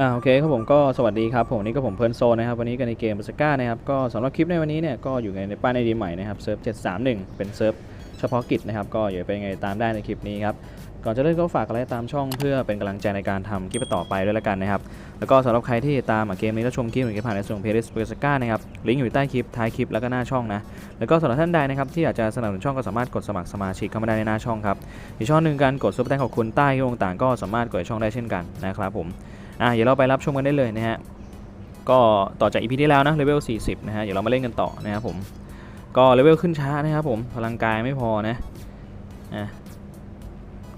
อ่าโอเคครับผมก็สวัสดีครับผมนี่ก็ผมเพิร์นโซนะครับวันนี้กันในเกมบสก้านะครับก็สำหรับคลิปในวันนี้เนี่ยก็อยู่ในป้ายในดีใหม่นะครับเซิร์ฟ731 เป็นเซิร์ฟเฉพาะกิจนะครับก็อย่าไปไงตามได้ในคลิปนี้ครับก่อนจะเริ่มก็ฝากอะไรตามช่องเพื่อเป็นกำลังใจในการทำคลิปต่อไปด้วยละกันนะครับแล้วก็สำหรับใครที่ตามเกมนี้แล้วชมคลิปหรือคลิปผ่านในส่วนของเพจบสก้านะครับลิงก์อยู่ใต้คลิปท้ายคลิปแล้วก็หน้าช่องนะแล้วก็สำหรับท่านใดนะครับที่อยากจะสนับสนุนช่องก็สามารถกดสมัครสมาชิกเข้ามาได้ในหน้าช่องครับอีกช่องหนึ่งการกดซุปเปอร์แตงขอบคุณใต้ที่ต่างก็สามารถกดช่องได้เช่นกันนะครับผม อะเดี๋ยวเราไปรับชมกันได้เลยนะฮะก็ต่อจาก EP ที่แล้วนะเลเวล40นะฮะเดี๋ยวเรามาเล่นกันต่อนะครับผมก็เลเวลขึ้นช้านะครับผมพลังกายไม่พอนะอะ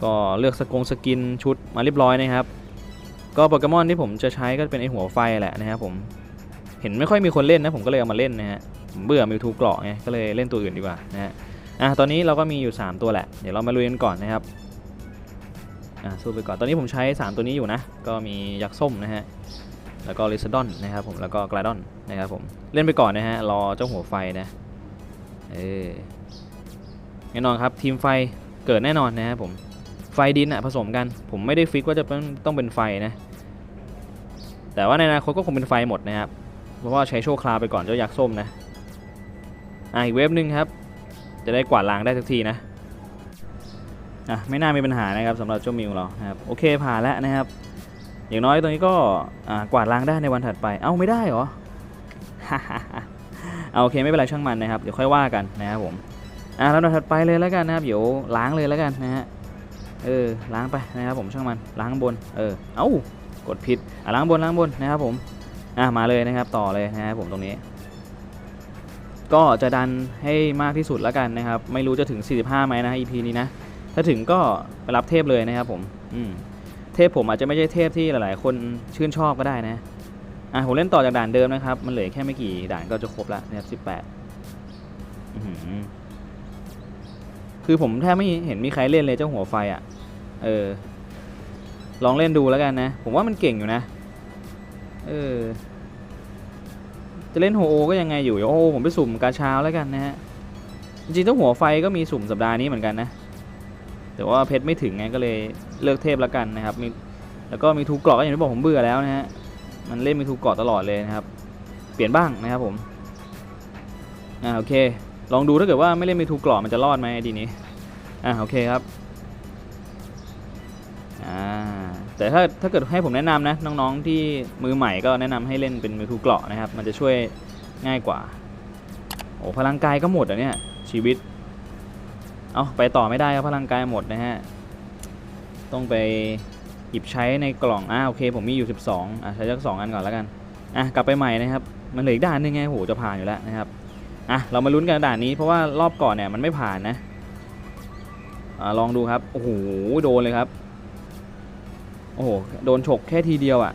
ก็เลือกสกงสกินชุดมาเรียบร้อยนะครับ ก็โปเกมอนที่ผมจะใช้ก็เป็นไอหัวไฟแหละนะครับผมเห็นไม่ค่อยมีคนเล่นนะผมก็เลยเอามาเล่นนะฮะผมเบื่อมิวทูเกราะไงก็เลยเล่นตัวอื่นดีกว่านะฮะอะตอนนี้เราก็มีอยู่ 3 ตัวแหละ เดี๋ยวเรามาลุยกันก่อนนะครับ อะสู้ไปก่อน ตอนนี้ผมใช้ 3 ตัวนี้อยู่นะ ก็มียักษ์ส้มนะฮะ แล้วก็ลิซดอนนะครับผม แล้วก็กลาดอนนะครับผม เล่นไปก่อนนะฮะ รอเจ้าหัวไฟนะ เออแน่นอนครับทีมไฟเกิดแน่นอนนะครับผม ไฟดินอะผสมกัน ผมไม่ได้ฟิกว่าจะต้องเป็นไฟนะ แต่ว่าในอนาคตก็คงเป็นไฟหมดนะครับ เพราะว่าใช้โชคลาไปก่อนเจ้ายักษ์ส้มนะ อะอีกเว็บหนึ่งครับ จะได้กวาดล้างได้สักทีนะ อะไม่น่ามีปัญหานะครับสำหรับเจ้ามิวเราครับโอเคผ่านแล้วนะครับ อย่างน้อยตรงนี้ก็กวาดล้างได้ในวันถัดไป เอ้าไม่ได้เหรอเอาโอเคไม่เป็นไรช่างมันนะครับเดี๋ยวค่อยว่ากันนะครับผมอะแล้ววันถัดไปเลยแล้วกันนะครับเดี๋ยวล้างเลยแล้วกันนะฮะเออล้างไปนะครับผมช่างมันล้างข้างบนเออเอ้ากดผิดอะล้างบนล้างบนนะครับผมอะมาเลยนะครับต่อเลยนะครับผมตรงนี้ ก็จะดันให้มากที่สุดแล้วกันนะครับ ไม่รู้จะถึง 45ไหมนะ EP นี้นะ ถ้าถึงก็ไปรับเทพเลยนะครับผมอืมเทพผมอาจจะไม่ใช่เทพที่หลายๆ คนชื่นชอบก็ได้นะอะผมเล่นต่อจากด่านเดิมนะครับ มันเหลือแค่ไม่กี่ด่านก็จะครบแล้วนะครับสิบแปดคือผมแทบไม่เห็นมีใครเล่นเลยเจ้าหัวไฟอะ่ะ เออ ลองเล่นดูแล้วกันนะ ผมว่ามันเก่งอยู่นะ เออ จะเล่นโฮโอก็ยังไงอยู่โอ้ผมไปสุ่มกาชาแล้วกันนะฮะ จริงๆเจ้าหัวไฟก็มีสุ่มสัปดาห์นี้เหมือนกันนะ แต่ว่าเพชรไม่ถึงไงก็เลยเลือกเทพแล้วกันนะครับมีแล้วก็มีทูเกราะก็อย่างที่บอกผมเบื่อแล้วนะฮะมันเล่นมีทูเกราะตลอดเลยนะครับ เปลี่ยนบ้างนะครับผมอ่าโอเค ลองดูถ้าเกิดว่าไม่เล่นมีทูเกราะมันจะรอดไหมดีนี้อ่าโอเคครับอ่าแต่ถ้าถ้าเกิดให้ผมแนะนำนะน้องๆที่มือใหม่ก็แนะนำให้เล่นเป็นมือทูเกราะนะครับ มันจะช่วยง่ายกว่าโอ้พลังกายก็หมดอะเนี่ยชีวิต เอาไปต่อไม่ได้ครับพลังกายหมดนะฮะ ต้องไปหยิบใช้ในกล่อง อ่าโอเค ผมมีอยู่ 12 อะใช้สักสองอันก่อนแล้วกัน อะกลับไปใหม่นะครับ มันเหลืออีกด่านหนึงไงโหจะผ่านอยู่แล้วนะครับ อะเรามาลุ้นกันด่านนี้เพราะว่ารอบก่อนเนี่ยมันไม่ผ่านนะ อ่าลองดูครับ โอ้โหโดนเลยครับ โอ้โหโดนฉกแค่ทีเดียวอะ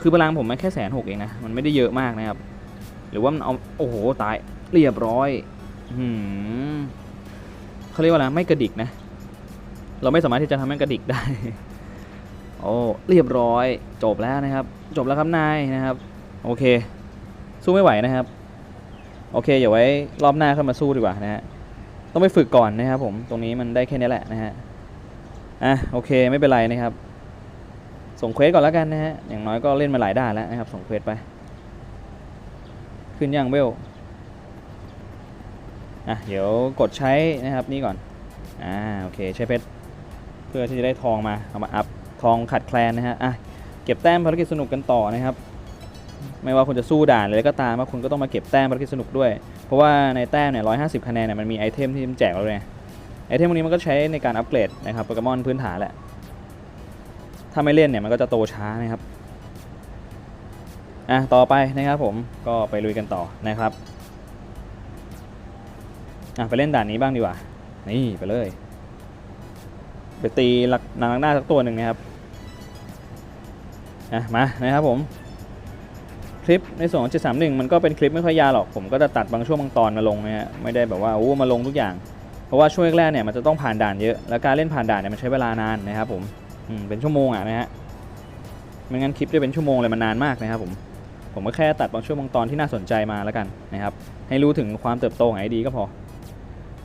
คือพลังผมมันแค่แสนหกเองนะ มันไม่ได้เยอะมากนะครับ หรือว่ามันเอา โอ้โหตาย เรียบร้อย หืม เขาเรียกว่าอะไรไม่กระดิกนะ เราไม่สามารถที่จะทำให้กระดิกได้ โอ้เรียบร้อยจบแล้วนะครับ จบแล้วครับนายนะครับ โอเค สู้ไม่ไหวนะครับ โอเคอย่าไว้รอบหน้าเข้ามาสู้ดีกว่านะฮะต้องไปฝึกก่อนนะครับผมตรงนี้มันได้แค่นี้แหละนะฮะอะโอเคไม่เป็นไรนะครับ ส่งเควสก่อนแล้วกันนะฮะอย่างน้อยก็เล่นมาหลายด่านแล้วนะครับส่งเควสไป ขึ้นยังเวล อะเดี๋ยวกดใช้นะครับนี่ก่อนอ่าโอเคใช้เพชรเพื่อที่จะได้ทองมาเอามาอัพทองขัดแคลนนะฮะอะเก็บแต้มภารกิจสนุกกันต่อนะครับไม่ว่าคุณจะสู้ด่านเลยก็ตามว่าคุณก็ต้องมาเก็บแต้มภารกิจสนุกด้วย เพราะว่าในแต้มเนี่ยร้อยห้าสิบคะแนนเนี่ยมันมีไอเทมที่มันแจกเราเลยไอเทมพวกนี้มันก็ใช้ในการอัปเกรดนะครับโปเกมอนพื้นฐานแหละถ้าไม่เล่นเนี่ยมันก็จะโตช้านะครับอะต่อไปนะครับผมก็ไปลุยกันต่อนะครับ อะไปเล่นด่านนี้บ้างดีกว่า นี่ไปเลย ไปตีหลักนางหน้าสักตัวหนึ่งนะครับอะมานะครับผมคลิปในส่วนของ731 มันก็เป็นคลิปไม่ค่อยยาวหรอก ผมก็จะตัดบางช่วงบางตอนมาลงนะฮะ ไม่ได้แบบว่าโอ้มาลงทุกอย่าง เพราะว่าช่วงแรกเนี่ยมันจะต้องผ่านด่านเยอะ แล้วการเล่นผ่านด่านเนี่ยมันใช้เวลานานนะครับผมอืมเป็นชั่วโมงอะนะฮะ ไม่งั้นคลิปจะเป็นชั่วโมงเลยมันนานมากนะครับผม ผมก็แค่ตัดบางช่วงบางตอนที่น่าสนใจมาแล้วกันนะครับ ให้รู้ถึงความเติบโตของไอดีก็พอ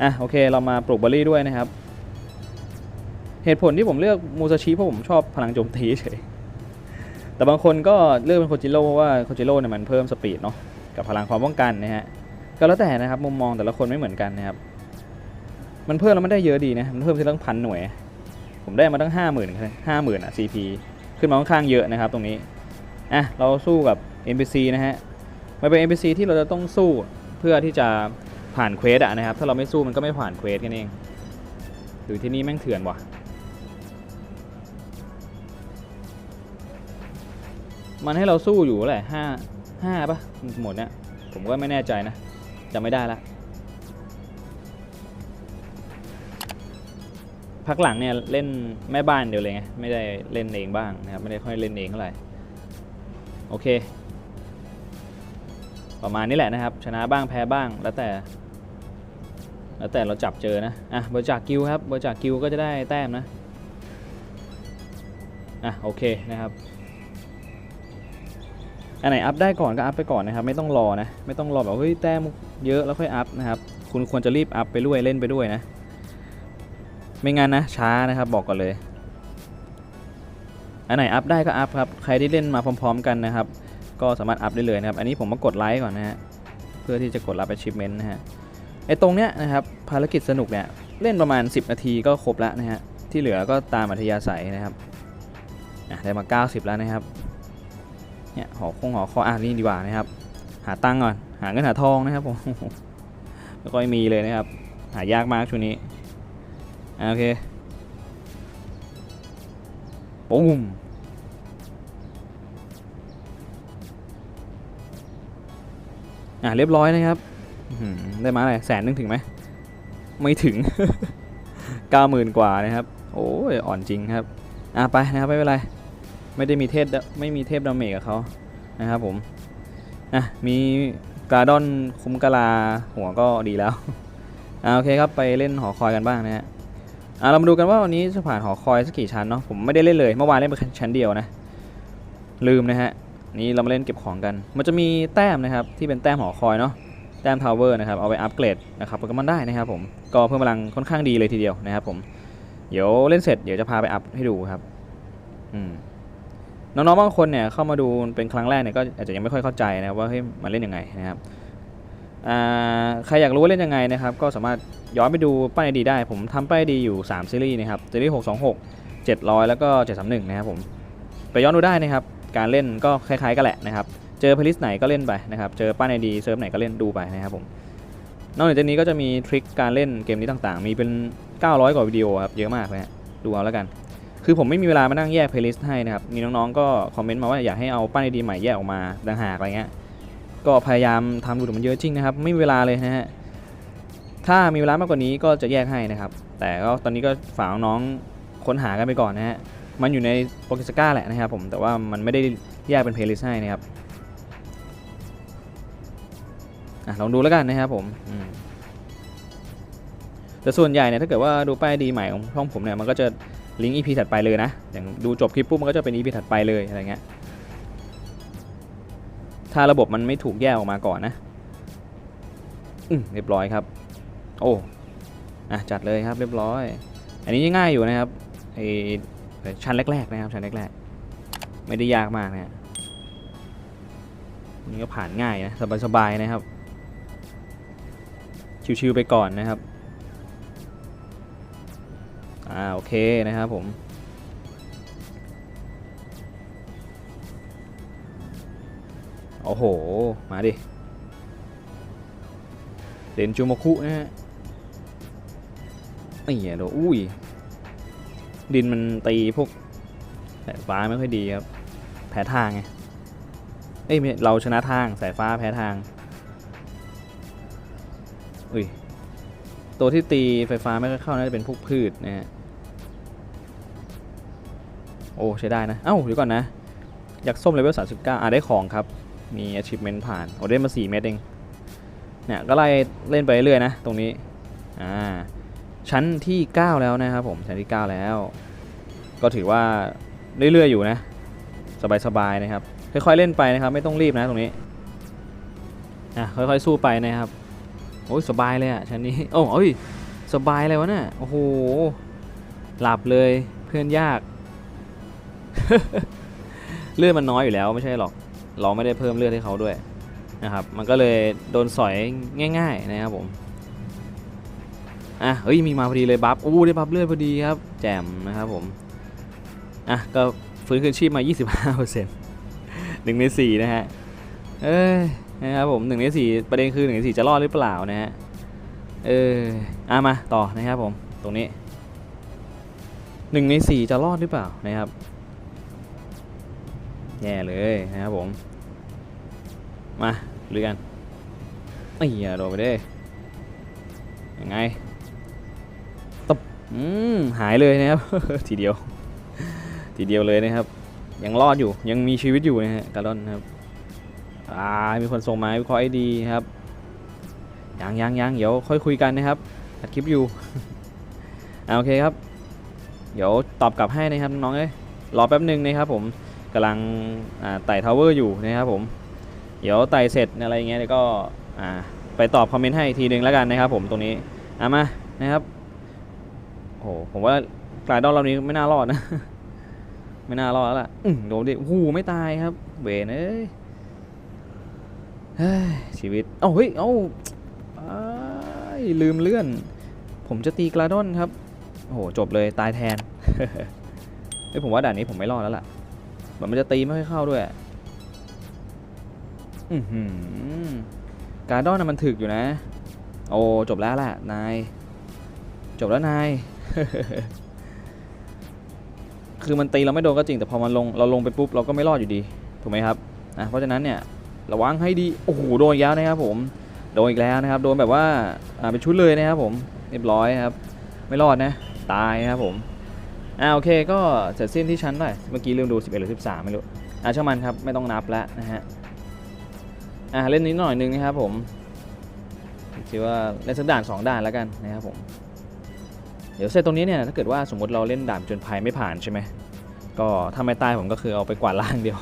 อะโอเคเรามาปลูกเบอร์รี่ด้วยนะครับ เหตุผลที่ผมเลือกมูซาชิเพราะผมชอบพลังโจมตีเฉยแต่บางคนก็เลือกเป็นโคจิโร่เพราะว่าโคจิโร่เนี่ยมันเพิ่มสปีดเนาะกับพลังความป้องกันนะฮะก็แล้วแต่นะครับมุมมองแต่ละคนไม่เหมือนกันนะครับ มันเพิ่มแล้วมันได้เยอะดีนะมันเพิ่มทีละพันหน่วย ผมได้มาตั้งห้าหมื่นห้าหมื่นอะ CP ขึ้นมาค่อนข้างเยอะนะครับตรงนี้อะเราสู้กับ NPC นะฮะมันเป็น NPC ที่เราจะต้องสู้เพื่อที่จะ ผ่านเควสอะนะครับ ถ้าเราไม่สู้มันก็ไม่ผ่านเควสกันเองหรือที่นี่แม่งเถื่อนว่ะ มันให้เราสู้อยู่แหละห้าห้าปะหมดเนี่ยผมก็ไม่แน่ใจนะจำไม่ได้ละพักหลังเนี่ยเล่นแม่บ้านเดียวเลยไงไม่ได้เล่นเองบ้างนะครับไม่ได้ค่อยเล่นเองเท่าไหร่โอเค ประมาณนี้แหละนะครับ ชนะบ้างแพ้บ้างแล้วแต่ แล้วแต่เราจับเจอนะ อะบริจาคกิลครับบริจาคกิลก็จะได้แต้มนะ อะโอเคนะครับ อันไหนอัพได้ก่อนก็อัพไปก่อนนะครับ ไม่ต้องรอนะ ไม่ต้องรอแบบเฮ้ยแต้มเยอะแล้วค่อยอัพนะครับ คุณควรจะรีบอัพไปด้วยเล่นไปด้วยนะ ไม่งั้นนะช้านะครับบอกก่อนเลย อันไหนอัพได้ก็อัพครับ ใครที่เล่นมาพร้อม ๆ กันนะครับ ก็สามารถอัพได้เลยนะครับ อันนี้ผมมากดไลค์ก่อนนะฮะ เพื่อที่จะกดรับ achievement นะฮะ ไอ้ตรงเนี้ยนะครับภารกิจสนุกเนี่ยเล่นประมาณ 10 นาทีก็ครบแล้วนะฮะที่เหลือก็ตามอัธยาศัยนะครับอะได้มา 90 แล้วนะครับเนี่ยหอคงหอคออะนี่ดีกว่านะครับ หาตังก่อนหาเงินหาทองนะครับผมไม่ค่อยมีเลยนะครับ หายากมากช่วงนี้อโอเคปุ้มอะเรียบร้อยนะครับ ได้มาอะไรแสนนึงถึงไหม ไม่ถึงเก้าหมื่นกว่านะครับ โอ้ยอ่อนจริงครับ อะไปนะครับไม่เป็นไร ไม่ได้มีเทพไม่มีเทพดาเมจกับเขานะครับผมอะมีกาดอนคุ้มกะลาหัวก็ดีแล้วอะโอเคครับไปเล่นหอคอยกันบ้างนะฮะอะเรามาดูกันว่าวันนี้จะผ่านหอคอยสักกี่ชั้นเนาะผมไม่ได้เล่นเลยเมื่อวานเล่นไปชั้นเดียวนะ ลืมนะฮะนี่เรามาเล่นเก็บของกัน มันจะมีแต้มนะครับที่เป็นแต้มหอคอยเนาะ แต้มทาวเวอร์นะครับเอาไปอัปเกรดนะครับโปเกมอนได้นะครับผมก็เพิ่มพลังค่อนข้างดีเลยทีเดียวนะครับผมเดี๋ยวเล่นเสร็จเดี๋ยวจะพาไปอัพให้ดูครับอืมน้องๆบางคนเนี่ยเข้ามาดูเป็นครั้งแรกเนี่ยก็อาจจะยังไม่ค่อยเข้าใจนะว่าเฮ้ยมันเล่นยังไงนะครับอ่าใครอยากรู้ว่าเล่นยังไงนะครับก็สามารถย้อนไปดูป้ายดีได้ ผมทำป้ายดีอยู่ 3 ซีรีส์นะครับซีรีส์626 700 แล้วก็ 731 นะครับผมไปย้อนดูได้นะครับการเล่นก็คล้ายๆกันแหละนะครับ เจอเพลิสไหนก็เล่นไปนะครับเจอป้ายดีเซิร์ฟไหนก็เล่นดูไปนะครับผมนอกจากนี้ก็จะมีทริคการเล่นเกมนี้ต่างๆ มีเป็น 900 กว่าวิดีโอครับเยอะมากนะฮะดูเอาแล้วกัน คือผมไม่มีเวลามานั่งแยกเพลย์ลิสต์ให้นะครับมีน้องๆก็คอมเมนต์มาว่าอยากให้เอาป้ายดีใหม่แยกออกมาต่างหากอะไรเงี้ยก็พยายามทำดูแต่มันเยอะจริงนะครับไม่มีเวลาเลยนะฮะถ้ามีเวลามากกว่านี้ก็จะแยกให้นะครับแต่ก็ตอนนี้ก็ฝากน้องค้นหากันไปก่อนนะฮะมันอยู่ในโปรเกสก้าแหละนะครับผมแต่ว่ามันไม่ได้แยกเป็นเพลย์ลิสต์ให้นะครับ อะลองดูแล้วกันนะครับผมแต่ส่วนใหญ่เนี่ยถ้าเกิดว่าดูป้ายดีใหม่ของช่องผมเนี่ยมันก็จะลิงก์ EP ถัดไปเลยนะ อย่างดูจบคลิปปุ๊บมันก็จะเป็น EP ถัดไปเลยอะไรเงี้ย ถ้าระบบมันไม่ถูกแยกออกมาก่อนนะอืมเรียบร้อยครับ โอ้อะจัดเลยครับเรียบร้อย อันนี้ง่ายอยู่นะครับไอชั้นแรกๆนะครับชั้นแรกๆ ไม่ได้ยากมากนะฮะนี่ก็ผ่านง่ายนะสบายๆนะครับ ชิวๆไปก่อนนะครับ อ่าโอเคนะครับผม โอ้โห มาดิ เดนจูโมคุนะฮะนี่อะเดี๋ยวอุ้ย ดินมันตีพวกสายฟ้าไม่ค่อยดีครับ แพ้ทางไง เอ้ยเราชนะทางสายฟ้าแพ้ทาง อุ้ยตัวที่ตีไฟฟ้าไม่ค่อยเข้าน่าจะเป็นพวกพืชนะฮะโอ้ใช้ได้นะ เอ้าเดี๋ยวก่อนนะ อยากส้มเลเวล39อะได้ของครับ มี achievement ผ่านโอ้ได้มา4เม็ดเองเนี่ยก็ไล่เล่นไปเรื่อยๆนะ ตรงนี้ อ่า ชั้นที่ 9 แล้วนะครับผม ชั้นที่ 9 แล้ว ก็ถือว่าเรื่อยๆอยู่นะ สบายๆนะครับ ค่อยๆเล่นไปนะครับ ไม่ต้องรีบนะตรงนี้ อะค่อยๆสู้ไปนะครับ โอ้ยสบายเลยอะชั้นนี้โอ้เอ้ยสบายเลยวะเนี่ยโอ้โหหลับเลยเพื่อนยาก เลือดมันน้อยอยู่แล้วไม่ใช่หรอก เราไม่ได้เพิ่มเลือดให้เขาด้วยนะครับ มันก็เลยโดนสอยง่าย ๆ นะครับผมอะเฮ้ยมีมาพอดีเลยบัฟอู้ได้บัฟเลือดพอดีครับ แจ่มนะครับผมอะก็ฟื้นคืนชีพมา 25%หนึ่งในสี่นะฮะเอ้ย นะครับผมหนึ่งในสี่ประเด็นคือหนึ่งในสี่จะรอดหรือเปล่านะฮะเอออะมาต่อนะครับผมตรงนี้หนึ่งในสี่จะรอดหรือเปล่านะครับแย่เลยนะครับผม มาลุยกันไอ้เหี้ยโดนไปเด้ยังไงตบอืมหายเลยนะครับ ทีเดียว ทีเดียวเลยนะครับ ยังรอดอยู่ยังมีชีวิตอยู่นะฮะกาลอนนะครับ อ่ามีคนส่งมาวิเคราะห์ไอดีครับยังยังยังเดี๋ยวค่อยคุยกันนะครับอัดคลิปอยู่อโอเคครับ เดี๋ยวตอบกลับให้นะครับน้องเอ้ยรอแป๊บหนึ่งนะครับผมกำลังไต่ทาวเวอร์อยู่นะครับผม เดี๋ยวไต่เสร็จอะไรเงี้ยเดี๋ยวก็ไปตอบคอมเมนต์ให้อีกทีหนึ่งแล้วกันนะครับผมตรงนี้อะมานะครับโอ้โหผมว่ากลายดอนเรานี้ไม่น่ารอดนะ ไม่น่ารอดแล้วล่ะโดนดิโอ้โหไม่ตายครับเวนเอ้ย ชีวิตเอ้าเฮ้ยเอ้าลืมเลื่อน ผมจะตีกลาดอนครับ โอ้โห จบเลยตายแทนเฮ้ยผมว่าด่านนี้ผมไม่รอดแล้วล่ะเหมือนมันจะตีไม่ค่อยเข้าด้วย อือหือการ์ดอนน่ะมันถึกอยู่นะ โอ้จบแล้วแหละนาย จบแล้วนาย คือมันตีเราไม่โดนก็จริงแต่พอมันลงเราลงไปปุ๊บเราก็ไม่รอดอยู่ดี ถูกไหมครับอะเพราะฉะนั้นเนี่ย ระวังให้ดี โอ้โห โดนอีกแล้วนะครับผม โดนอีกแล้วนะครับ โดนแบบว่า อ่า เป็นชุดเลยนะครับผม เรียบร้อยครับ ไม่รอดนะ ตายนะครับผม อ่า โอเค ก็เสร็จสิ้นที่ชั้นหน่อยเมื่อกี้ลืมดู 11 หรือ 13 ไม่รู้ อ่าช่างมันครับ ไม่ต้องนับแล้วนะฮะ อ่า เล่นนิดหน่อยนึงนะครับผมคิดว่าเล่นสักด่าน 2 ด่านแล้วกันนะครับผม เดี๋ยวเสร็จตรงนี้เนี่ย ถ้าเกิดว่าสมมติเราเล่นด่านจนภัยไม่ผ่านใช่ไหมก็ถ้าไม่ตายผมก็คือเอาไปกวาดล่างเดียว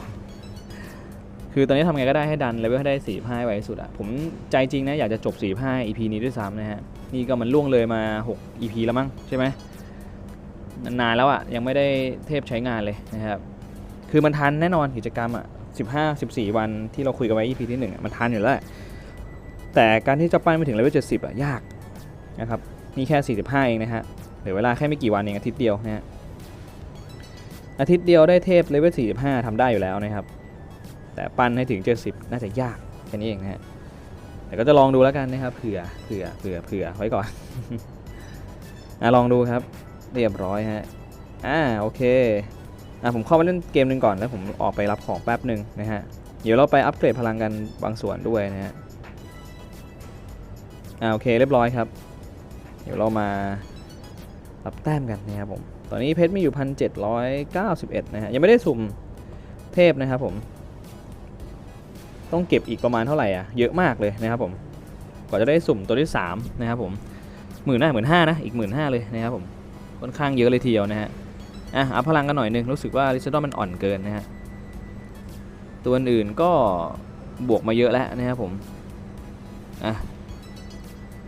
คือตอนนี้ทำไงก็ได้ให้ดันเลเวลให้ได้ 45 ไวที่สุดอะผมใจจริงนะอยากจะจบ 45 EP นี้ด้วยซ้ำนะฮะ นี่ก็มันล่วงเลยมา 6 EP แล้วมั้งใช่ไหมนานแล้วอะ่ะยังไม่ได้เทพใช้งานเลยนะครับ คือมันทันแน่นอนกิจกรรมอะ15 14 วันที่เราคุยกันไว้ EP ที่1อะมันทันอยู่แล้ว แต่การที่จะปั้นไปถึงเลเวล70อะยากนะครับ นี่แค่ 45 เองนะฮะเหลือเวลาแค่ไม่กี่วันเองอาทิตย์เดียวนะฮะอาทิตย์เดียวได้เทพเลเวล45ทำได้อยู่แล้วนะครับ แต่ปั้นให้ถึง 70 น่าจะยากแค่นี้เองนะฮะแต่ก็จะลองดูแล้วกันนะครับเผื่อเผื่อเผื่อเผื่อไว้ก่อนอะลองดูครับ เรียบร้อยฮะอ่าโอเคอะผมเข้ามาเล่นเกมหนึ่งก่อนแล้วผมออกไปรับของแป๊บหนึ่งนะฮะเดี๋ยวเราไปอัปเกรดพลังกันบางส่วนด้วยนะฮะอ่าโอเคเรียบร้อยครับ เดี๋ยวเรามารับแต้มกันนะครับผมตอนนี้เพชรมีอยู่พันเจ็ดร้อยเก้าสิบเอ็ดนะฮะยังไม่ได้สุ่มเทพนะครับผม ต้องเก็บอีกประมาณเท่าไหร่อะเยอะมากเลยนะครับผมกว่าจะได้สุ่มตัวที่สามนะครับผมหมื่นห้าหมื่นห้านะอีกหมื่นห้าเลยนะครับผมค่อนข้างเยอะเลยทีเดียวนะฮะอะอัพพลังกันหน่อยหนึงรู้สึกว่าลิซดอนมันอ่อนเกินนะฮะตัวอื่นก็บวกมาเยอะแล้วนะครับผมอะ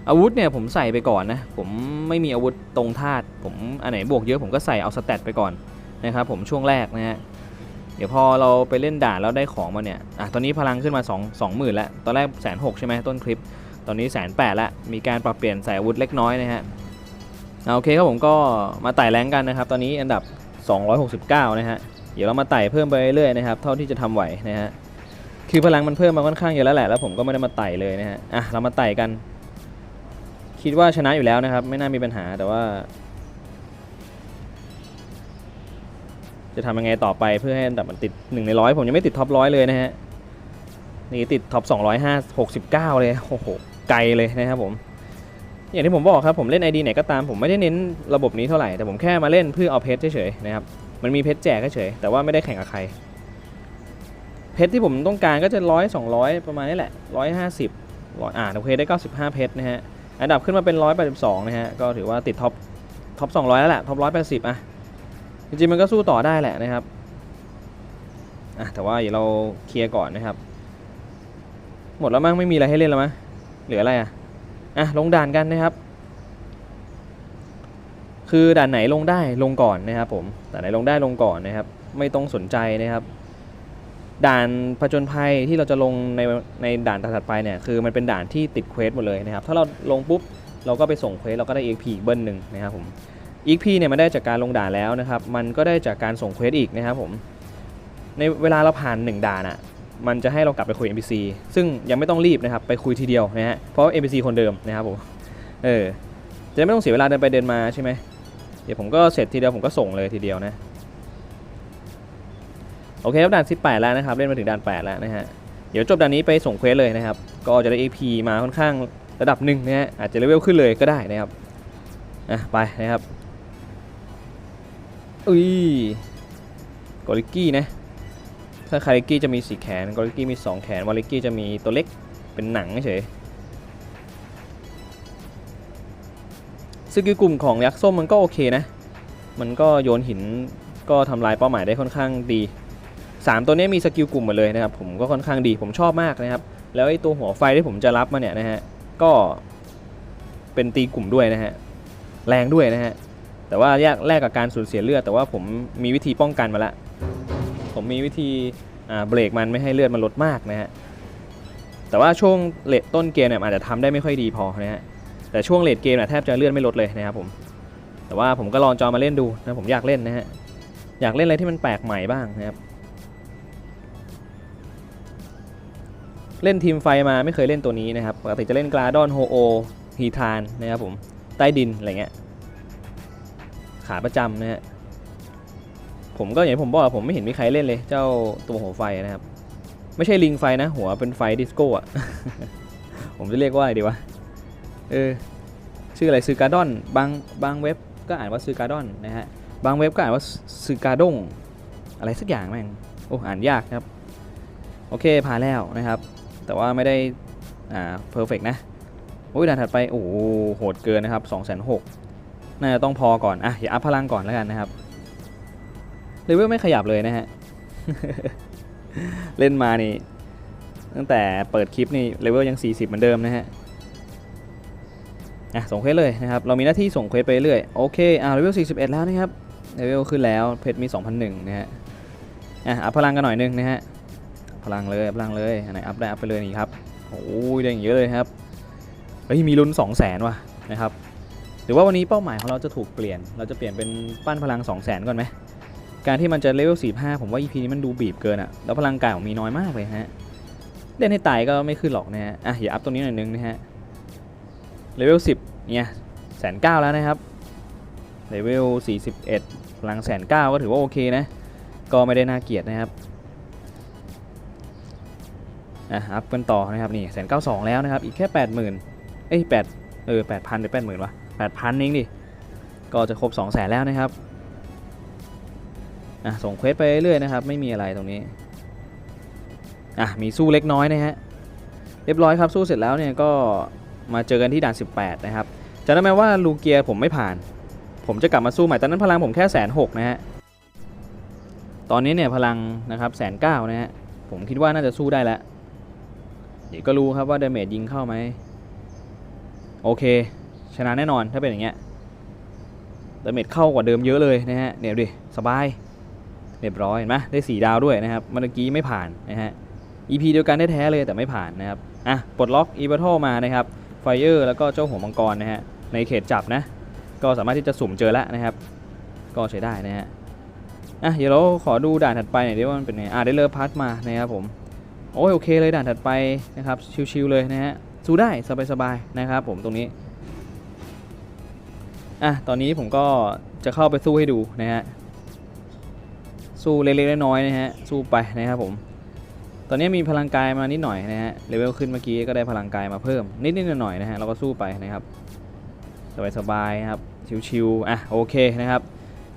อาวุธเนี่ยผมใส่ไปก่อนนะผมไม่มีอาวุธตรงธาตุผมอันไหนบวกเยอะผมก็ใส่เอาสแตทไปก่อนนะครับผมช่วงแรกนะฮะ เดี๋ยวพอเราไปเล่นด่านแล้วได้ของมาเนี่ยอะตอนนี้พลังขึ้นมา2 2 0,000แล้วตอนแรกแสนหใช่ไหมต้นคลิป ตอนนี้แสนแปดละมีการปรับเปลี่ยนใส่อาวุธเล็กน้อยนะฮะอ่าโอเคครับผมก็มาไต่แรงกันนะครับ ตอนนี้อันดับ 269 นะฮะ เดี๋ยวเรามาไต่เพิ่มไปเรื่อยๆนะครับ เท่าที่จะทำไหวนะฮะ คือพลังมันเพิ่มมาค่อนข้างเยอะแล้วแหละ แล้วผมก็ไม่ได้มาไต่เลยนะฮะ อะ เรามาไต่กัน คิดว่าชนะอยู่แล้วนะครับ ไม่น่ามีปัญหา แต่ว่า จะทำยังไงต่อไปเพื่อให้อันดับมันติด1ในร้อยผมยังไม่ติดท็อปร้อยเลยนะฮะนี่ติดท็อป2 5 69 เลยโอ้โหไกลเลยนะครับผม อย่างที่ผมบอกครับผมเล่น ID ไหนก็ตามผมไม่ได้เน้นระบบนี้เท่าไหร่แต่ผมแค่มาเล่นเพื่อเอาเพชรเฉยๆนะครับมันมีเพชรแจกเฉยแต่ว่าไม่ได้แข่งกับใคร เพชรที่ผมต้องการก็จะร้อยสองร้อยประมาณนี้แหละร้อยห้าสิบร้อยอ่าโอเคได้เก้าสิบห้าเพชรนะฮะอันดับขึ้นมาเป็นร้อยแปดสิบสองนะฮะก็ถือว่าติดท็อปท็อปสองร้อยแล้วแหละท็อปร้อยแปดสิบอะ จริงๆมันก็สู้ต่อได้แหละนะครับอะแต่ว่าเดี๋ยวเราเคลียร์ก่อนนะครับ หมดแล้วมั้งไม่มีอะไรให้เล่นแล้วมั้งเหลืออะไรอะอะลงด่านกันนะครับ คือด่านไหนลงได้ลงก่อนนะครับ ผมด่านไหนลงได้ลงก่อนนะครับ ไม่ต้องสนใจนะครับ ด่านผจญภัยที่เราจะลงในในด่านถัดไปเนี่ยคือมันเป็นด่านที่ติดเควสหมดเลยนะครับ ถ้าเราลงปุ๊บเราก็ไปส่งเควสเราก็ได้ EXP อีกเบิ้ลหนึ่งนะครับผม EXP เนี่ยมันได้จากการลงด่านแล้วนะครับ มันก็ได้จากการส่งเควสอีกนะครับผม ในเวลาเราผ่าน 1 ด่านอะ มันจะให้เรากลับไปคุย NPC ซึ่งยังไม่ต้องรีบนะครับ ไปคุยทีเดียวนะฮะ เพราะ NPC คนเดิมนะครับผม เออ จะไม่ต้องเสียเวลาเดินไปเดินมาใช่ไหม เดี๋ยวผมก็เสร็จทีเดียวผมก็ส่งเลยทีเดียวนะ โอเคครับด่าน 18 แล้วนะครับ เล่นมาถึงด่าน 8 แล้วนะฮะ เดี๋ยวจบด่านนี้ไปส่งเควสเลยนะครับ ก็จะได้ AP มาค่อนข้างระดับหนึ่งนะฮะ อาจจะเลเวลขึ้นเลยก็ได้นะครับ อะไปนะครับ อุ้ยกอริกกี้นะ ถ้าคาริกกี้จะมีสีแขนกอริกกี้มี 2 แขนวาริกกี้จะมีตัวเล็กเป็นหนังเฉยสกิลกลุ่มของยักษ์ส้มมันก็โอเคนะ มันก็โยนหินก็ทำลายเป้าหมายได้ค่อนข้างดี 3 ตัวนี้มีสกิลกลุ่มหมดเลยนะครับ ผมก็ค่อนข้างดีผมชอบมากนะครับ แล้วไอ้ตัวหัวไฟที่ผมจะรับมาเนี่ยนะฮะ ก็เป็นตีกลุ่มด้วยนะฮะ แรงด้วยนะฮะ แต่ว่าแยกแลกกับการสูญเสียเลือดแต่ว่าผมมีวิธีป้องกันมาแล้วผมมีวิธีเบรกมันไม่ให้เลือดมันลดมากนะฮะแต่ว่าช่วงเลทต้นเกมเนี่ยอาจจะทำได้ไม่ค่อยดีพอนะฮะแต่ช่วงเลทเกมเนี่ยแทบจะเลือดไม่ลดเลยนะครับผมแต่ว่าผมก็ลองจอมาเล่นดูนะผมอยากเล่นนะฮะอยากเล่นอะไรที่มันแปลกใหม่บ้างนะครับเล่นทีมไฟมาไม่เคยเล่นตัวนี้นะครับปกติจะเล่นกราดอนโฮโอฮีทานนะครับผมใต้ดินอะไรเงี้ย ขาประจำนะฮะผมก็อย่างที่ผมบอกผมไม่เห็นมีใครเล่นเลย เจ้าตัวหัวไฟนะครับ ไม่ใช่ลิงไฟนะ หัวเป็นไฟดิสโก้อะผมจะเรียกว่าอะไรดีวะเออชื่ออะไรซือการ์ดอนบางบางเว็บก็อ่านว่าซือการ์ดอนนะฮะบางเว็บก็อ่านว่าซือการ์ดงอะไรสักอย่างแม่งโอ้อ่านยากครับ โอเคผ่านแล้วนะครับ แต่ว่าไม่ได้อ่าเพอร์เฟกนะโอ้ยด่านถัดไปโอ้โหโหดเกินนะครับ2 6 0 0 0 น่าจะต้องพอก่อน อะอย่าอัพพลังก่อนแล้วกันนะครับเลเวลไม่ขยับเลยนะฮะ เล่นมานี่ ตั้งแต่เปิดคลิปนี่เลเวลยัง 40 เหมือนเดิมนะฮะ อะส่งเควสเลยนะครับ เรามีหน้าที่ส่งเควสไปเรื่อย โอเค อ่าเลเวล 41 แล้วนะครับ เลเวลขึ้นแล้ว เพชรมี 2001 นะฮะ อะอัพพลังกันหน่อยนึงนะฮะ พลังเลยพลังเลยอันไหนอัพได้อัพไปเลยนี่ครับ โอ้ยได้อย่างเยอะเลยครับ เฮ้ยมีลุ้น 2 0 0 0 0 0ว่ะนะครับ รือว่าวันนี้เป้าหมายของเราจะถูกเปลี่ยน เราจะเปลี่ยนเป็นปั้นพลัง 2 0 0 0 0 0 ก่อนไหม การที่มันจะเลเวล 45 ผมว่า EP นี้มันดูบีบเกินอะแล้วพลังกายผมมีน้อยมากเลยฮะ เล่นให้ตายก็ไม่ขึ้นหรอกนะฮะ อะ อย่าอัพตรงนี้หน่อยนึงนะฮะ เลเวล 10 เนี่ยแสนเก้าแล้วนะครับ เลเวล 41 พลังแสนเก้าก็ถือว่าโอเคนะ ก็ไม่ได้น่าเกลียดนะครับ อะ อัพกันต่อนะครับ นี่แสนเก้าสองแล้วนะครับ อีกแค่ 80,000 เอ้ยแปดเออแปดพันหรือแปดหมื่นวะ แปดพันเองดิ ก็จะครบ 2 0 0แสนแล้วนะครับอะส่งเควสไปเรื่อยๆนะครับ ไม่มีอะไรตรงนี้อะมีสู้เล็กน้อยนะฮะเรียบร้อยครับสู้เสร็จแล้วเนี่ยก็มาเจอกันที่ด่าน 18 นะครับจะได้ไหมว่าลูเกียผมไม่ผ่าน ผมจะกลับมาสู้ใหม่ตอนนั้นพลังผมแค่แสนหกนะฮะตอนนี้เนี่ยพลังนะครับแสนเก้านะฮะผมคิดว่าน่าจะสู้ได้แล้วเดี๋ยวก็รู้ครับว่าดาเมจยิงเข้าไหมโอเค ชนะแน่นอนถ้าเป็นอย่างเงี้ยดาเมจเข้ากว่าเดิมเยอะเลยนะฮะเนี่ยดิสบายเรียบร้อยเห็นไหมได้4ดาวด้วยนะครับเมื่อกี้ไม่ผ่านนะฮะ EP เดียวกันได้แท้เลยแต่ไม่ผ่านนะครับอะปลดล็อก e b a t t l e มานะครับไฟเออร์แล้วก็เจ้าหัวมังกรนะฮะในเขตจับนะก็สามารถที่จะสุ่มเจอแล้วนะครับ ก็ใช้ได้นะฮะอะเดี๋ยวเราขอดูด่านถัดไปหน่อยดิว่ามันเป็นไงอะได้เลอพัทมานะครับผมโอ้ยโอเคเลยด่านถัดไปนะครับชิวๆเลยนะฮะสู้ได้สบายๆนะครับผมตรงนี้ อะตอนนี้ผมก็จะเข้าไปสู้ให้ดูนะฮะสู้เล็กๆน้อยๆนะฮะสู้ไปนะครับผม ตอนนี้มีพลังกายมานิดหน่อยนะฮะเลเวลขึ้นเมื่อกี้ก็ได้พลังกายมาเพิ่มนิดๆหน่อยๆนะฮะเราก็สู้ไปนะครับสบายๆนะครับชิวๆอะโอเคนะครับ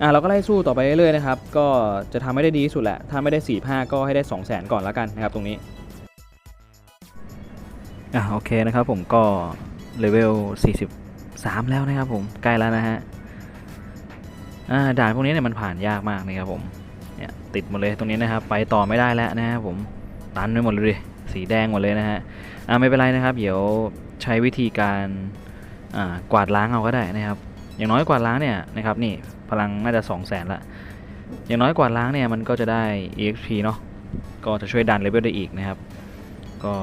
อะเราก็ไล่สู้ต่อไปเรื่อยๆนะครับก็จะทำให้ได้ดีที่สุดแหละถ้าไม่ได้4 5ก็ให้ได้2 0 0 0 0 0 ก่อนแล้วกันนะครับตรงนี้อะโอเคนะครับผมก็เลเวล 3 แล้วนะครับผมใกล้แล้วนะฮะด่านพวกนี้เนี่ยมันผ่านยากมากนะครับผมเนี่ยติดหมดเลยตรงนี้นะครับไปต่อไม่ได้แล้วนะครับผมตันไปหมดเลยสีแดงหมดเลยนะฮะอ่าไม่เป็นไรนะครับ เดี๋ยวใช้วิธีการอ่ากวาดล้างเอาก็ได้นะครับ อย่างน้อยกวาดล้างเนี่ยนะครับนี่พลังน่าจะ2 0 0แสนละอย่างน้อยกวาดล้างเนี่ยมันก็จะได้ exp เนาะก็จะช่วยดันเลเวลได้อีกนะครับ ก็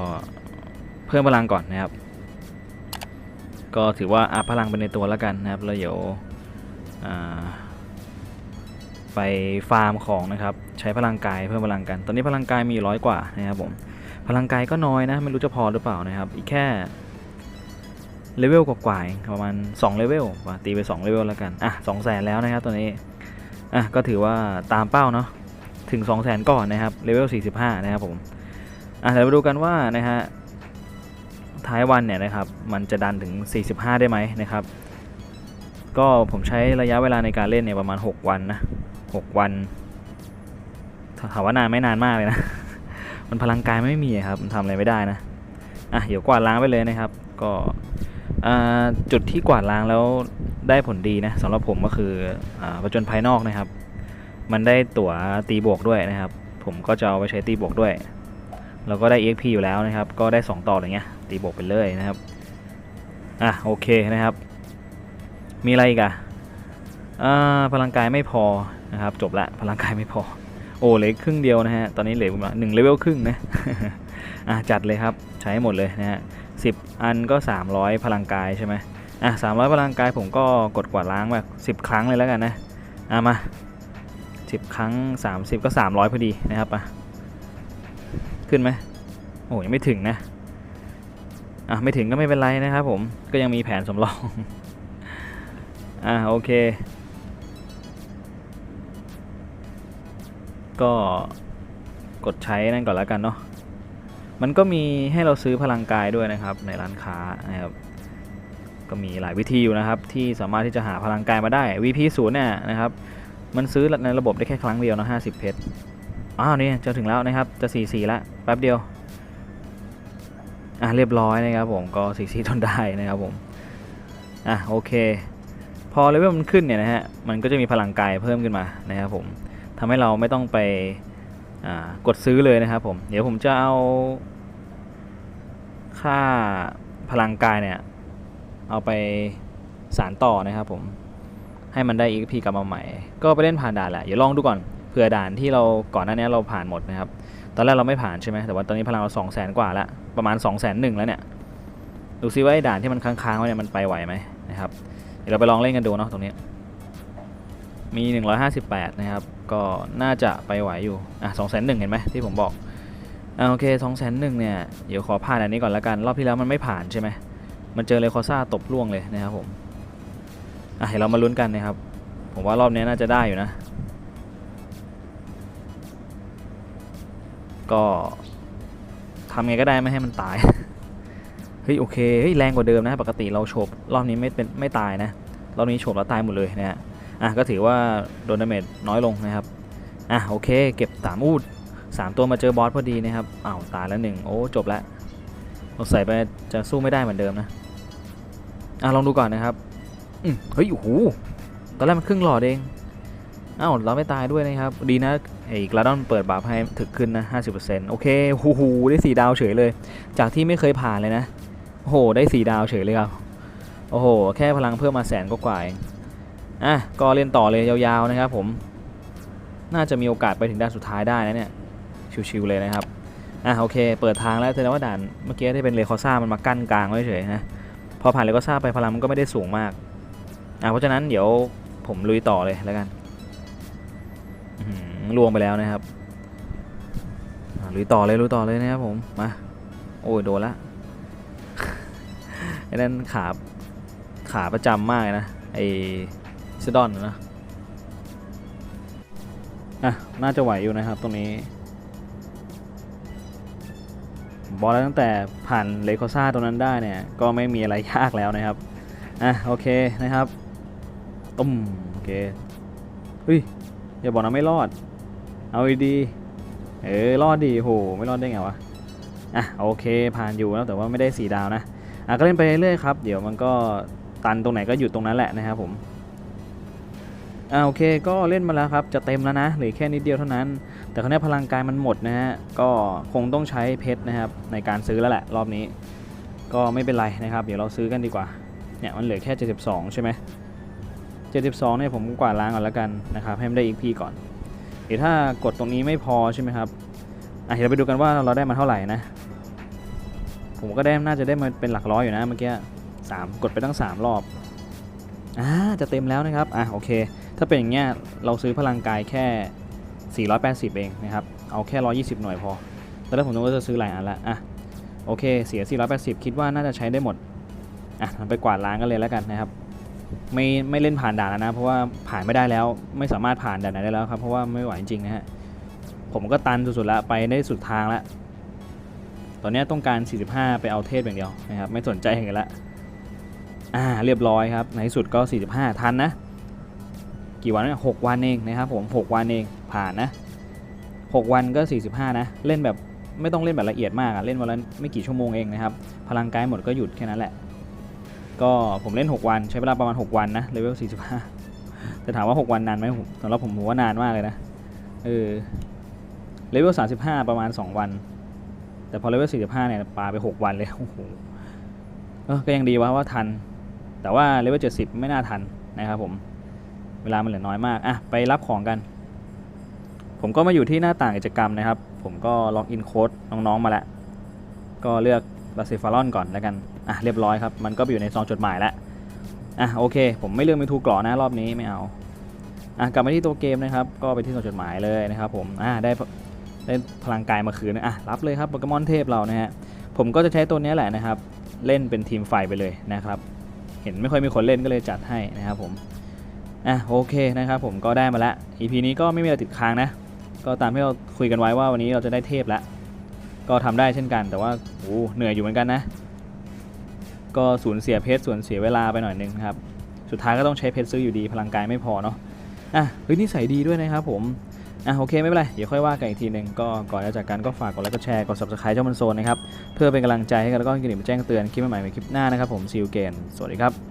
เพิ่มพลังก่อนนะครับ ก็ถือว่าอัพพลังไปในตัวแล้วกันนะครับ แล้วเดี๋ยวไปฟาร์มของนะครับ ใช้พลังกายเพิ่มพลังกัน ตอนนี้พลังกายมีร้อยกว่านะครับผม พลังกายก็น้อยนะ ไม่รู้จะพอหรือเปล่านะครับ อีกแค่เลเวลกว่าๆประมาณ2เลเวลตีไป2เลเวลแล้วกัน อะ2 0 0แสนแล้วนะครับตัวนี้ อะก็ถือว่าตามเป้าเนาะ ถึง 2 0 0แสนก่อนนะครับ เลเวล45 นะครับผม อะเดี๋ยวมาดูกันว่านะฮะ ท้ายวันเนี่ยนะครับมันจะดันถึง 45 ได้ไหมนะครับ ก็ผมใช้ระยะเวลาในการเล่นเนี่ยประมาณ 6 วันนะ 6 วันถามว่านานไม่นานมากเลยนะ มันพลังกายไม่มีครับ มันทำอะไรไม่ได้นะ อะ เดี๋ยวกวาดล้างไปเลยนะครับ ก็อ่าจุดที่กวาดล้างแล้วได้ผลดีนะสำหรับผมก็คืออ่าประจนภายนอกนะครับ มันได้ตั๋วตีบวกด้วยนะครับ ผมก็จะเอาไปใช้ตีบวกด้วย แล้วก็ได้ EXP อยู่แล้วนะครับ ก็ได้ 2 ต่ออย่างเงี้ย ตีบวกไปเลยนะครับอะโอเคนะครับ มีอะไรอีกอะอ่าพลังกายไม่พอนะครับจบละพลังกายไม่พอโอ้เหลือครึ่งเดียวนะฮะตอนนี้เหลือประมาณหนึ่งเลเวลครึ่งนะอะจัดเลยครับใช้หมดเลยนะฮะสิบอันก็ 300 พลังกายใช่ไหมอะ300พลังกายผมก็กดกวาดล้างแบบ10ครั้งเลยแล้วกันนะอะมา10ครั้ง 30 ก็ 300พอดีนะครับอะขึ้นไหมโอ้ยังไม่ถึงนะ อะไม่ถึงก็ไม่เป็นไรนะครับผมก็ยังมีแผนสำรอง อะโอเค ก็กดใช้นั่นก่อนแล้วกันเนาะมันก็มีให้เราซื้อพลังกายด้วยนะครับ ในร้านค้านะครับก็มีหลายวิธีอยู่นะครับ ที่สามารถที่จะหาพลังกายมาได้ VP 0เนี่ยนะครับมันซื้อในระบบได้แค่ครั้งเดียวนะ50 เพชรอ้าวนี่จะถึงแล้วนะครับจะ 44ละแป๊บเดียว อะเรียบร้อยนะครับผมก็44ทนได้นะครับผมอะโอเค พอเลเวลมันขึ้นเนี่ยนะฮะมันก็จะมีพลังกายเพิ่มขึ้นมานะครับผมทำให้เราไม่ต้องไปกดซื้อเลยนะครับผมเดี๋ยวผมจะเอาค่าพลังกายเนี่ยเอาไปสารต่อนะครับผมให้มันได้ EXP กลับมาใหม่ ก็ไปเล่นผ่านด่านแหละเดี๋ยวลองดูก่อนเผื่อด่านที่เราก่อนหน้านี้เราผ่านหมดนะครับ ตอนแรกเราไม่ผ่านใช่ไหมแต่ว่าตอนนี้พลังเรา2 0 0 0 0 0กว่าละประมาณ2 0 0 0 0 0แล้วเนี่ยดูซิว่าไอ้ด่านที่มันค้างๆไว้เนี่ยมันไปไหวไหมนะครับเดี๋ยวเราไปลองเล่นกันดูเนาะตรงนี้มี 158 นะครับ ก็น่าจะไปไหวอยู่ อะ2 0 0 0 0 เห็นไหมที่ผมบอกอ่าโอเค2 0 0 0 0 เนี่ย เดี๋ยวขอผ่านอันนี้ก่อนละกัน รอบที่แล้วมันไม่ผ่านใช่ไหม มันเจอเลยคอซ่าตบล่วงเลยนะครับผม อะเดี๋ยวเรามาลุ้นกันนะครับ ผมว่ารอบนี้น่าจะได้อยู่นะ ก็ทำไงก็ได้ไม่ให้มันตาย เฮ้ยโอเค เฮ้ยแรงกว่าเดิมนะ ปกติเราโฉบรอบนี้ไม่เป็นไม่ตายนะ รอบนี้โฉบแล้วตายหมดเลยนะฮะ อะก็ถือว่าโดนดาเมจน้อยลงนะครับ อะโอเค เก็บสามอูดสามตัวมาเจอบอสพอดีนะครับอ้าวตายแล้วหนึ่งโอ้จบแล้วเราใส่ไปจะสู้ไม่ได้เหมือนเดิมนะ อะลองดูก่อนนะครับอืมเฮ้ยโอ้โหตอนแรกมันครึ่งหลอดเองอ้าวเราไม่ตายด้วยนะครับ ดีนะ ไอ้กระดอนเปิดบาปให้ถึกขึ้นนะ 50%โอเคโอ้โหได้สีดาวเฉยเลย จากที่ไม่เคยผ่านเลยนะ โอ้โห ได้สีดาวเฉยเลยครับ โอ้โห แค่พลังเพิ่มมาแสนกว่าเองอะ ก็เล่นต่อเลยยาวๆนะครับผม น่าจะมีโอกาสไปถึงด่านสุดท้ายได้นะเนี่ย ชิวๆเลยนะครับ อะโอเค เปิดทางแล้วแสดงว่าด่านเมื่อกี้ที่เป็นเลคอซ่ามันมากั้นกลางไว้เฉยนะ พอผ่านเลคอซ่าไปพลังมันก็ไม่ได้สูงมาก อะเพราะฉะนั้นเดี๋ยวผมลุยต่อเลยแล้วกัน ลวงไปแล้วนะครับอะลุยต่อเลยลุยต่อเลยนะครับผมมาโอ้ยโดนละไอ้นั่นขาขาประจำมากนะไอ้ซดอนนะอะน่าจะไหวอยู่นะครับตรงนี้บอกแล้วตั้งแต่ผ่านเลโคซ่าตรงนั้นได้เนี่ย ก็ไม่มีอะไรยากแล้วนะครับ อะ โอเคนะครับตุ้มโอเคเฮ้ย อย่าบอกนะไม่รอด เอาดีเออรอดดีโหไม่รอดได้ไงวะอะโอเคผ่านอยู่แล้วแต่ว่าไม่ได้สีดาวนะอะก็เล่นไปเรื่อยๆครับเดี๋ยวมันก็ตันตรงไหนก็หยุดตรงนั้นแหละนะครับผมอ่าโอเคก็เล่นมาแล้วครับจะเต็มแล้วนะเหลือแค่นิดเดียวเท่านั้น แต่คราวนี้พลังกายมันหมดนะฮะก็คงต้องใช้เพชรนะครับในการซื้อแล้วแหละรอบนี้ ก็ไม่เป็นไรนะครับ เดี๋ยวเราซื้อกันดีกว่าเนี่ยมันเหลือแค่ 72 ใช่ไหม72เนี่ยผมกวาดล้างก่อนแล้วกันนะครับให้มันได้อีกพีก่อน เดี๋ยวถ้ากดตรงนี้ไม่พอใช่ไหมครับอะเดี๋ยวเราไปดูกันว่าเราได้มาเท่าไหร่นะ ผมก็ได้น่าจะได้มาเป็นหลักร้อยอยู่นะเมื่อกี้สามกดไปตั้งสามรอบอ่าจะเต็มแล้วนะครับอะโอเค ถ้าเป็นอย่างเงี้ยเราซื้อพลังกายแค่ 480 เองนะครับเอาแค่ 120 หน่วยพอตอนแรกผมนึกว่าจะซื้อหลายอันละอะโอเคเสีย 480 คิดว่าน่าจะใช้ได้หมดอะไปกวาดล้างกันเลยแล้วกันนะครับ ไม่ไม่เล่นผ่านด่านแล้วนะ เพราะว่าผ่านไม่ได้แล้ว ไม่สามารถผ่านด่านไหนได้แล้วครับ เพราะว่าไม่ไหวจริงๆนะฮะ ผมก็ตันสุดๆแล้วไปได้สุดทางแล้ว ตอนนี้ต้องการ 45 ไปเอาเทพอย่างเดียวนะครับ ไม่สนใจอย่างอื่นละ อ่า เรียบร้อยครับ ในที่สุดก็ 45 ทันนะ กี่วันเนี่ยหกวันเองนะครับผม 6 วันเอง ผ่านนะ 6 วันก็ 45 นะ เล่นแบบไม่ต้องเล่นแบบละเอียดมากอะเล่นวันละไม่กี่ชั่วโมงเองนะครับ พลังกายหมดก็หยุดแค่นั้นแหละ ก็ผมเล่น 6 วันใช้เวลาประมาณ 6 วันนะเลเวล45 แต่ถามว่า 6 วันนานไหมสำหรับผมผมว่านานมากเลยนะเออเลเวล35 ประมาณ 2 วัน แต่พอเลเวล45เนี่ยปาไป 6 วันเลยโอ้โหเออก็ยังดีว่าว่าทัน แต่ว่าเลเวล70 ไม่น่าทันนะครับผมเวลามันเหลือน้อยมากอะไปรับของกัน ผมก็มาอยู่ที่หน้าต่างกิจกรรมนะครับ ผมก็ล็อกอินโค้ดน้องๆมาแล้ว ก็เลือกลาเซฟารอนก่อนแล้วกัน อะเรียบร้อยครับ มันก็ไปอยู่ในซองจดหมายแล้วอะโอเค ผมไม่เลือกเมทูกรอนะรอบนี้ไม่เอาอะกลับมาที่ตัวเกมนะครับ ก็ไปที่ซองจดหมายเลยนะครับผมอะได้ได้พลังกายมาคืนนะอะรับเลยครับโปเกมอนเทพเรานะฮะผมก็จะใช้ตัวนี้แหละนะครับ เล่นเป็นทีมไฟไปเลยนะครับ เห็นไม่ค่อยมีคนเล่นก็เลยจัดให้นะครับผมอะโอเคนะครับผมก็ได้มาล้ว EP นี้ก็ไม่มีอะไรติดค้างนะ ก็ตามที่เราคุยกันไว้ว่าวันนี้เราจะได้เทพแล้วก็ทำได้เช่นกันแต่ว่าโอ้เหนื่อยอยู่เหมือนกันนะ ก็สูญเสียเพชรสูญเสียเวลาไปหน่อยนึงครับ สุดท้ายก็ต้องใช้เพชรซื้ออยู่ดีพลังกายไม่พอเนาะอะเฮ้ยนี่ใส่ดีด้วยนะครับผมอะโอเคไม่เป็นไร เดี๋ยวค่อยว่ากันอีกทีหนึ่งก็ก่อนจะจากกันก็ฝากกดไลค์กดแชร์กด subscribe เจ้ามันโซนนะครับ เพื่อเป็นกำลังใจให้กันแล้วก็กระดิ่งแจ้งเตือนคลิปใหม่ๆในคลิปหน้านะครับผมซิลเกนสวัสดีครับ